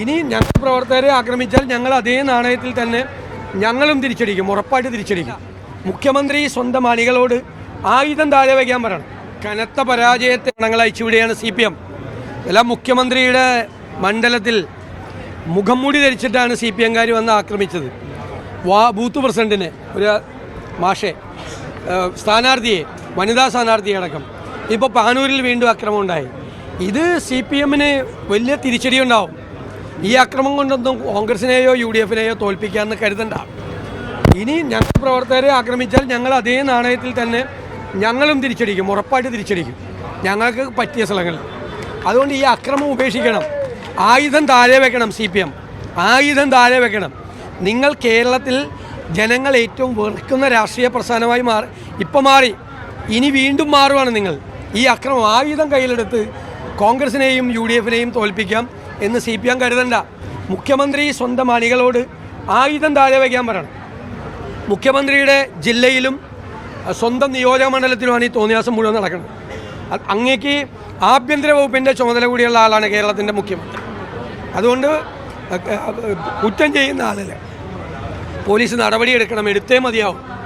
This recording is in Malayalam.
ഇനി ഞങ്ങൾ പ്രവർത്തകരെ ആക്രമിച്ചാൽ ഞങ്ങൾ അതേ നാണയത്തിൽ തന്നെ ഞങ്ങളും തിരിച്ചടിക്കും ഉറപ്പായിട്ട് തിരിച്ചടിക്കും. മുഖ്യമന്ത്രി സ്വന്തം അണികളോട് ആയുധം താഴെ വയ്ക്കാൻ പറയണം. കനത്ത പരാജയത്തെ ഞങ്ങൾ അയച്ചുവിടുകയാണ് സി പി എം എല്ലാം മുഖ്യമന്ത്രിയുടെ മണ്ഡലത്തിൽ മുഖംമൂടി ധരിച്ചിട്ടാണ് സി പി എംകാർ വന്ന് ആക്രമിച്ചത്. വാ ബൂത്ത് പ്രസിഡന്റിനെ ഒരു മാഷെ സ്ഥാനാർത്ഥിയെ വനിതാ സ്ഥാനാർത്ഥിയെ അടക്കം. ഇപ്പോൾ പാനൂരിൽ വീണ്ടും അക്രമം ഉണ്ടായി. ഇത് സി പി എമ്മിന് വലിയ തിരിച്ചടി ഉണ്ടാവും ഈ അക്രമം കൊണ്ടൊന്നും കോൺഗ്രസിനെയോ യു ഡി എഫിനെയോ തോൽപ്പിക്കാമെന്ന് കരുതണ്ട. ഇനി ഞങ്ങൾ പ്രവർത്തകരെ ആക്രമിച്ചാൽ ഞങ്ങൾ അതേ നാണയത്തിൽ തന്നെ ഞങ്ങളും തിരിച്ചടിക്കും ഉറപ്പായിട്ട് തിരിച്ചടിക്കും. ഞങ്ങൾക്ക് പറ്റിയ സ്ഥലങ്ങളിൽ അതുകൊണ്ട് ഈ അക്രമം ഉപേക്ഷിക്കണം. ആയുധം താഴെ വെക്കണം സി പി എം. ആയുധം താഴെ വെക്കണം. നിങ്ങൾ കേരളത്തിൽ ജനങ്ങൾ ഏറ്റവും വെറുക്കുന്ന രാഷ്ട്രീയ പ്രസ്ഥാനമായി മാറി ഇപ്പം മാറി. ഇനി വീണ്ടും മാറുവാണ് നിങ്ങൾ. ഈ അക്രമം ആയുധം കയ്യിലെടുത്ത് കോൺഗ്രസിനെയും യു ഡി എഫിനെയും തോൽപ്പിക്കാം എന്ന് സി പി എം കരുതണ്ട. മുഖ്യമന്ത്രി സ്വന്തം അണികളോട് ആയുധം താഴെ വയ്ക്കാൻ പറയണം. മുഖ്യമന്ത്രിയുടെ ജില്ലയിലും സ്വന്തം നിയോജക മണ്ഡലത്തിലുമാണ് ഈ തോന്നിയാസം മുഴുവൻ നടക്കുന്നത്. അങ്ങേക്ക് ആഭ്യന്തര വകുപ്പിന്റെ ചുമതല കൂടിയുള്ള ആളാണ് കേരളത്തിന്റെ മുഖ്യമന്ത്രി. അതുകൊണ്ട് കുറ്റം ചെയ്യുന്ന ആളല്ലേ. പോലീസ് നടപടിയെടുക്കണം എടുത്തേ മതിയാവും.